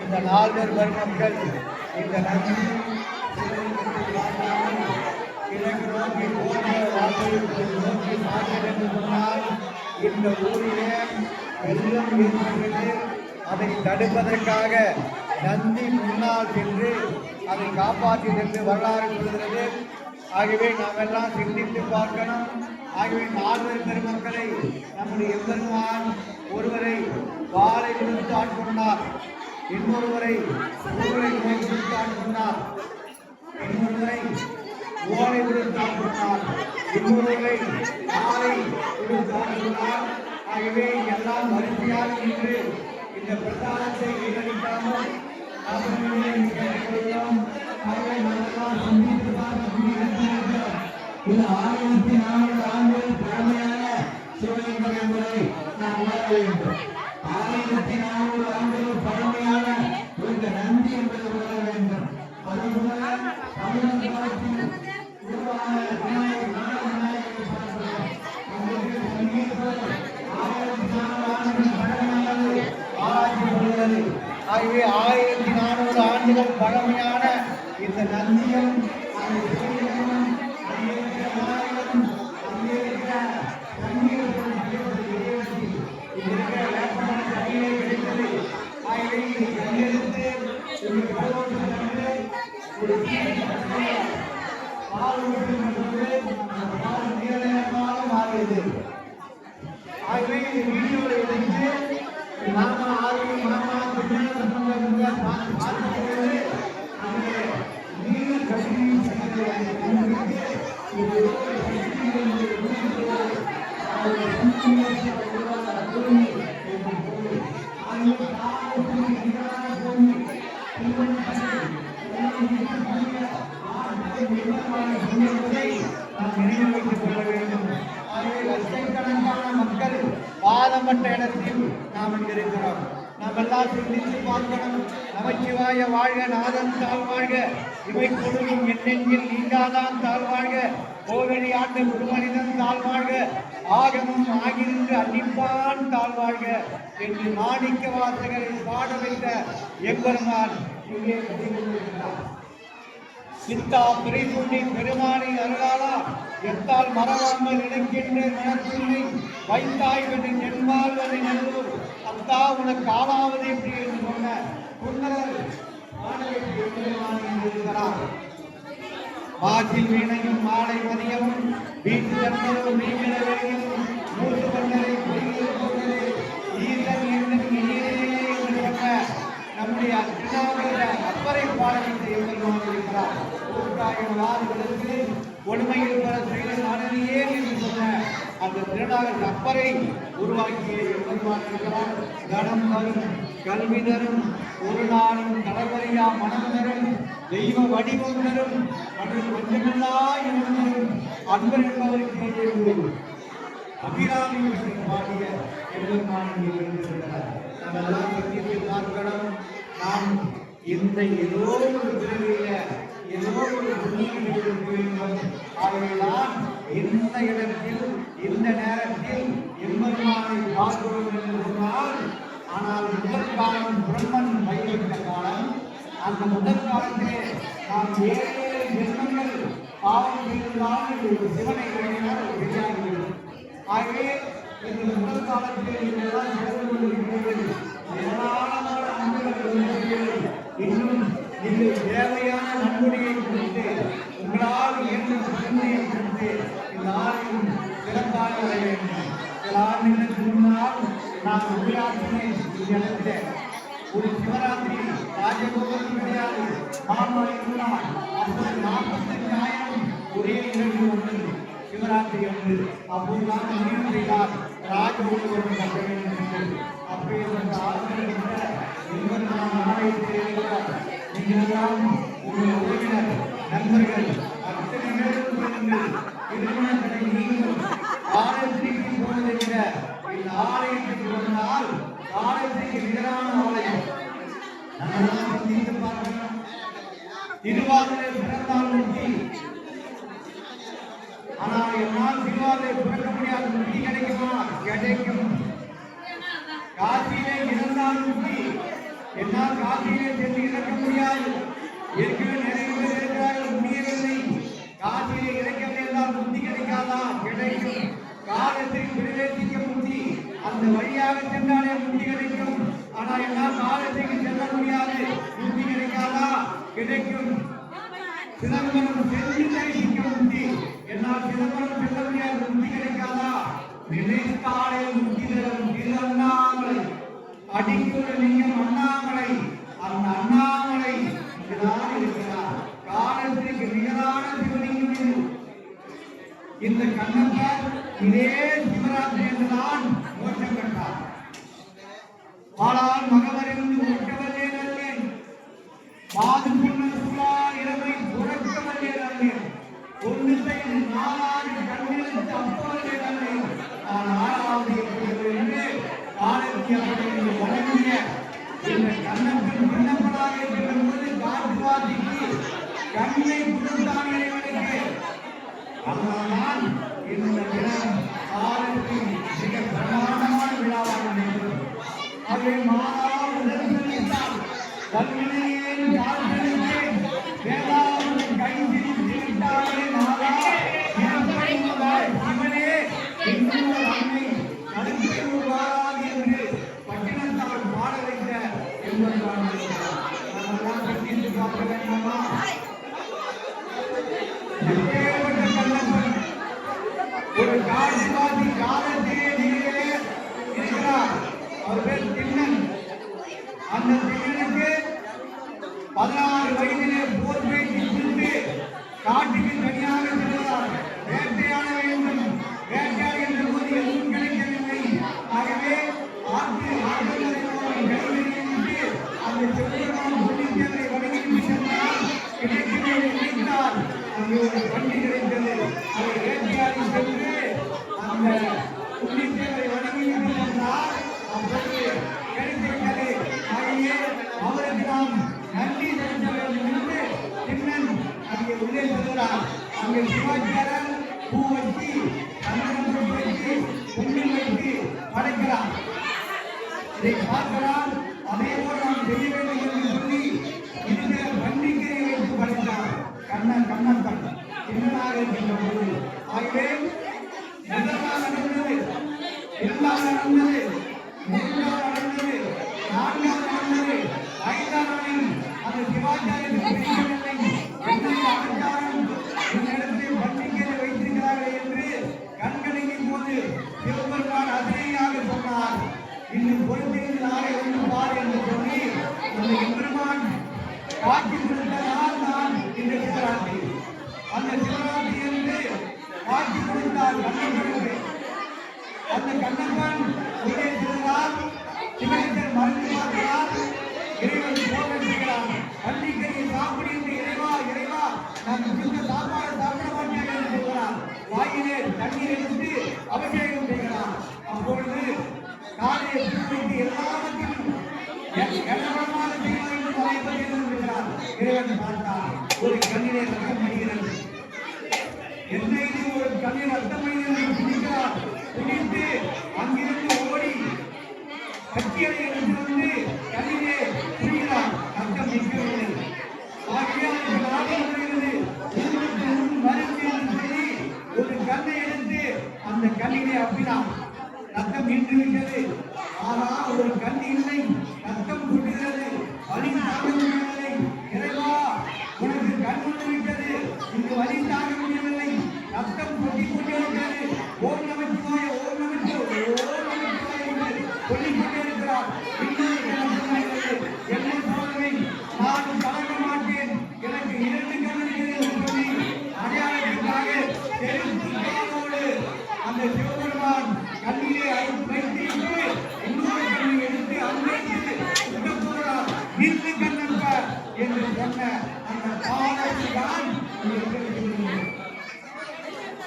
இந்த நால்வர் பெருமக்கள் இந்த நன்றி கிழக்கு நோக்கி போன நோக்கி பார்க்க என்று சொன்னால் இந்த ஊரிலே வெள்ளம் ஏற்பட்டது அதை தடுப்பதற்காக நந்தி முன்னால் சென்று அதை காப்பாற்றி என்று வரலாறு சொல்கிறது ஆகவே நாம் எல்லாம் சிந்தித்து பார்க்கணும். ஆகவே நால்வர் பெருமக்களை நம்முடைய எம்பெருமான் ஒருவரை வாளை விடுத்து ஆட்கொண்டார். இன்னொருவரை ஊரை நோக்கி ஆட்கொண்டார். இன்னொருவரை ஓலை விடுத்தால் கொண்டார் இன்னொருவரை ஆலை விடுத்தால் கொண்டார் ஆகவே எல்லாம் வரிசையாக நின்று இந்த பிரசாரத்தை விவரிக்காமல் அவர்களை கேட்டுக்கொள்கிறோம் ஆகவே நாமெல்லாம் பால் நீளமாக மாறியது ஆகவே இந்த வீடியோவை எடுத்து மாமா ஆர்வி மாமா பார்த்து சொன்னவங்க பார்த்து பார்க்கும்போது அங்கே நீல கல்வி சங்கத்தை அங்கே கண்டுபிடித்து இது ஒரு சக்தியை இங்கே உருவாக்குகிறது. அது சக்தியை உருவாக்க பூமி என்று பொருள். ஆகவே தாய் பூமி, நிகரான பூமி, இவன் பசங்க, எல்லாம் இருக்கக்கூடிய ஆட்களை நிர்வாகமான பூமியை நாம் நினைவு வைத்துக் கொள்ள வேண்டும் ஆகவே லட்சக்கணக்கான மக்கள் பாதமற்ற இடத்தில் நாம் இங்கு இருக்கிறோம் நாம் எல்லாம் சிந்தித்து பார்க்கணும் நமச்சிவாய வாழ்க. தாழ்வாழ்க இவை கொடுக்கும் எண்ணெஞ்சில் நீங்காதான் தாழ்வாழ்க கோவெளி ஆண்டு குருமனிதன் தாழ்வாழ்க ஆகமும் ஆகிருந்து அன்னிப்பான் தாழ்வாழ்க என்று மாணிக்க வாசகரை பாட வைத்த எம்பெருமான் இங்கே சித்தா பிரிசுண்டி பெருமானை அருளாளா. எத்தால் மறவாமல் இணைக்கின்ற மனத்துள்ளை வைத்தாய் வென்று நென்மால்வதை நல்லூர். அத்தா உனக்கு ஆளாவது எப்படி என்று சொன்ன. குன்னரர் மாணவிக்கு எம்பெருமான் இருக்கிறார் வாசில் வீணையும் மாலை மதியமும் வீட்டு தந்தரும் நீங்கள வெளியும் மூன்று மன்னரை பொய்யில் போனது ஈசன் என்னும் இனியனே நம்முடைய திருநாவுக்கர அப்பரை பாடலில் எம்பெருமான் இருக்கிறார் ஊர்காயம் நாடுகளுக்கு ஒருமையில் பெற செய்த நாடனையே என்று சொன்ன அந்த திருநாகர் அப்பரை உருவாக்கிய எம்பெருமான் இருக்கிறார். கணம் தரும் கல்வி தரும் ஒரு நாளும் கடற்கரையா மனம் தரும் தெய்வ வடிவம் தரும் மற்றும் கொஞ்சமில்லா இனம் அன்பர் என்பதற்கு அபிராமி பாடிய எம்பெருமான் நாம் எல்லாம் சிந்தித்து பார்க்கணும். நாம் இந்த ஏதோ ஒரு பிறவியில ஏதோ ஒரு புண்ணியம் இருக்க வேண்டும் ஆகவேதான் இந்த இடத்தில் இந்த நேரத்தில் எம்பெருமானை பார்க்கிறோம் என்று சொன்னால் ஆனால் முதல் காலம் அந்த முதல் நாளிலே நாம் ஏழு ஏழு ஜென்மங்கள் பாவம் செய்திருந்தால் ஒரு சிவனை வழங்கினால் ஒரு பெரியாகிறது ஆகவே எங்கள் முதல் காலத்திலே நீங்கள் எல்லாம் சேர்ந்து கொண்டிருக்கிறீர்கள். ஏராளமான அன்புகள் இன்னும் நீங்கள் தேவையான நன்கொடையை கொடுத்து உங்களால் இயன்ற நன்மையை கொடுத்து இந்த சிறப்பாக வர வேண்டும். சில ஆண்டுகளுக்கு முன்னால் நான் உரையாற்றினேன் இந்த இடத்திலே ஒரு சிவராத்திரி ராஜகோபுரம் கிடையாது. மாமலை முன்னாள் அப்போது நாற்பத்தஞ்சாயிரம் ஒரே நிகழ்வு வந்தது சிவராத்திரி அன்று. அப்போதுதான் முடிவு செய்தார் ராஜகோபுரம் கட்ட வேண்டும் என்று. அப்பேற்பட்ட ஆசிரியர் இருபத்தாம் ஆலயத்தில் நீங்கள் எல்லாம் உங்கள் உறவினர் நண்பர்கள் அத்தனை பேரும் சொல்லுங்கள் திருமணங்களை நீங்கள் ஆலயத்திற்கு போவதை விட இந்த ஆலயத்திற்கு வந்தால் ஆலயத்திற்கு நிகரான திருவாதிரை பிறந்தால் முக்தி ஆனால் என்னால் திருவாதிரை பிறக்க முடியாது முக்தி கிடைக்குமா கிடைக்கும் காசியிலே இறந்தால் முக்தி என்னால் காசியிலே சென்று இறக்க முடியாது ஏற்கனவே நிறைய பேர் இருக்கிறார்கள் முடியவில்லை காசியிலே இறக்கவில்லை என்றால் புத்தி கிடைக்காதா கிடைக்கும் காலத்தில் பிரவேசிக்க முக்தி அந்த வழியாக சென்றாலே புத்தி கிடைக்கும். கிடைக்கும். சிதம்பரம் சென்று தரிசிக்க முக்தி என்னால் சிதம்பரம் செல்ல முடியாது முக்தி கிடைக்காதா? நினைத்தாலே முக்தி தரும் திரு அடிக்கிற அடிக்குள்ள லிங்கம் அண்ணாமலை. அந்த அண்ணாமலை. இதுதான் இருக்கிறார். காலத்திற்கு நிகரான சிவலிங்கம் இது. இந்த கண்ணப்பர் இதே சிவராத்திரி என்றுதான் மோட்சம் மாதா Es más grande இது ஒரு பிடிக்கிறார் பிடித்து அங்கிருந்து ஓடி கட்டியலை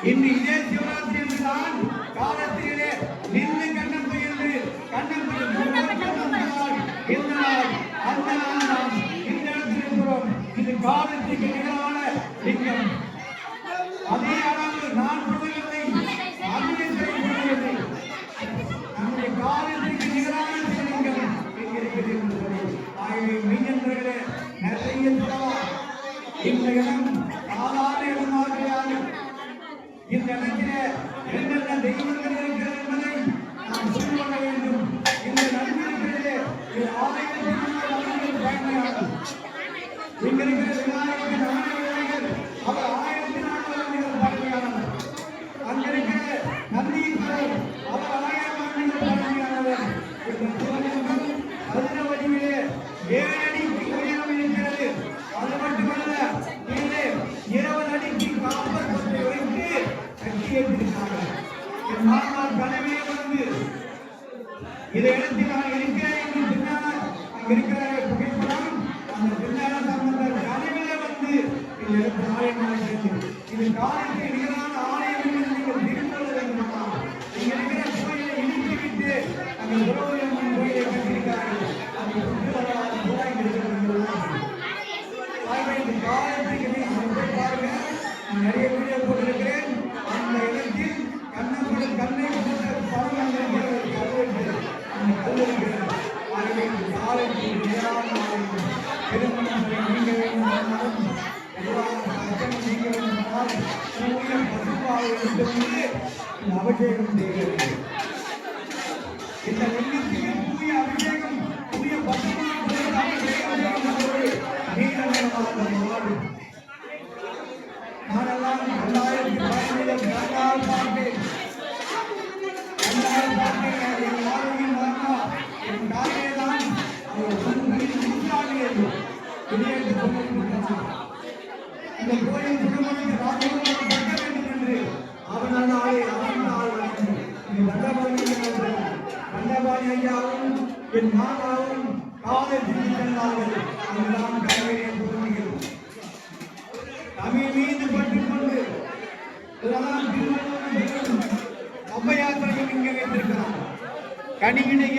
இன்று இதே சிவராத்திரி என்றுதான் காலத்திலே நின்று கண்ணப்ப என்று கண்ணப்பன் சொன்னால் இந்த நாள் அந்த நாள் நாம் இந்த இடத்தில் இருக்கிறோம் இது காலத்துக்கு இந்த இடத்தில் நான் இருக்கிறேன் என்று பின்னால் இருக்கிற புகைப்படம் அந்த பின்னால சம்பந்தர் கனவில வந்து இந்த இடத்துல ஆலயமாக இருக்கிறது இது காலத்தை நிகரான ஆலயம் என்று நீங்கள் தெரிந்து கொள்ள வேண்டுமா இங்க இருக்கிற கோயிலை இடித்து விட்டு அந்த உறவுகள் கோயிலை கட்டியிருக்கிறார்கள். அந்த சுற்றுலா கூட இங்க இருக்கிறது இந்த காலத்துக்கு நீங்கள் போய் பாருங்க. நிறைய வீடியோ போட்டிருக்கிறேன். அந்த இடத்தில் கண்ணப்படும் கண்ணை போட்ட அபிஷேகம் செய்கிறது இந்த வெள்ளிக்கு தூய அபிஷேகம் தூய பசுமாவை அபிஷேகம் செய்வது நீண்ட நேரமாக மாறும் நானெல்லாம் ரெண்டாயிரத்தி பதினேழு பிறந்தால் பார்த்தேன் இந்த கோயில் திருமணத்துக்கு ராஜகோபால் கட்ட வேண்டும் என்று அவனால் நாளே அவன் நாள் வண்டபாணி ஐயாவும் என் மாமாவும் காலை சென்றார்கள் அங்குதான் கடவுளை பொருந்துகிறோம் தமிழ் மீது பற்றுக் கொண்டு இதெல்லாம் இங்கே வைத்திருக்கிறார் கனியினை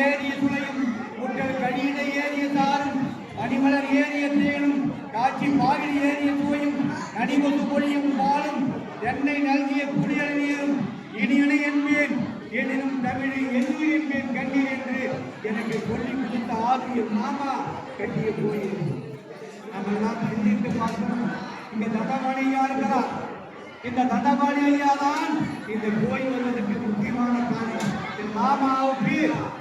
கோயில் நம்ம எல்லாம் சிந்தித்து பார்க்கணும் இங்க தண்டபாணி ஐயா இருக்கிறார் இந்த தண்டபாணி ஐயா தான் இந்த கோயில் வந்ததுக்கு முக்கியமான காரணம் என் மாமாவுக்கு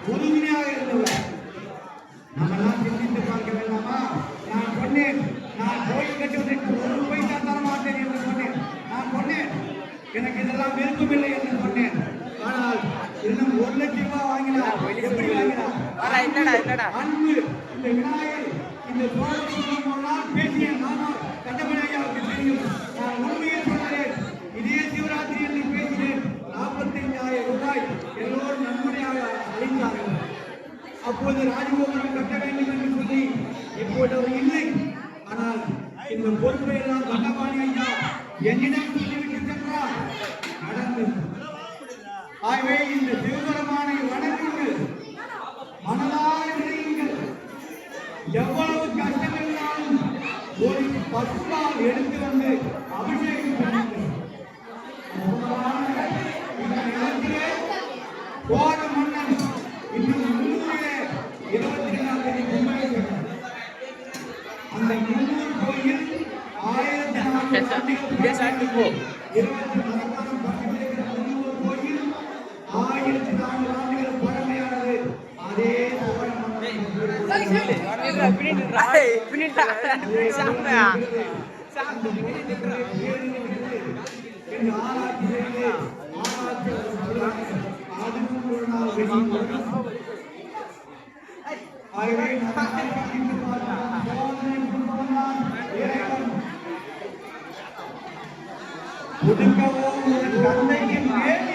உறுதுணையாக இருந்தவர் நம்ம எல்லாம் சிந்தித்து பார்க்க வேண்டாமா நான் சொன்னேன் நான் கோயில் கட்டுவதற்கு ஒரு பைசா தர மாட்டேன் என்று சொன்னேன் நான் சொன்னேன் எனக்கு இதெல்லாம் விருப்பமில்லை என்று சொன்னேன் ஆனால் இன்னும் ஒரு லட்சம் ரூபாய் வாங்கினார் எப்படி வாங்கினார் அன்பு இந்த விநாயகர் இந்த சோழபுரம் ஒரு நாள் பேசிய மாமா கட்டமனையாவுக்கு தெரியும் நான் உண்மையை சொன்னேன் இதே சிவராத்திரி என்று பேசினேன் நாற்பத்தைந்தாயிரம் ரூபாய் எல்லோரும் நன்கொடையாக அளித்தார்கள் அப்போது ராஜகோபுரம் கட்ட வேண்டும் என்று சொல்லி இப்போது அவர் இல்லை ஆனால் இந்த பொறுப்பை எல்லாம் தண்டபாணி ஐயா என்னிடம் சொல்லிவிட்டு சென்றார் நடந்தது ஆகவே இந்த சிவபெருமானை வணங்குங்கள் மனதார நினையுங்கள் எவ்வளவு கஷ்டம் இருந்தாலும் ஒரு பசுபால் எடுத்து வந்து அபிஷேகம் ஒடுக்கவோ ஒரு தந்தையின் மேல்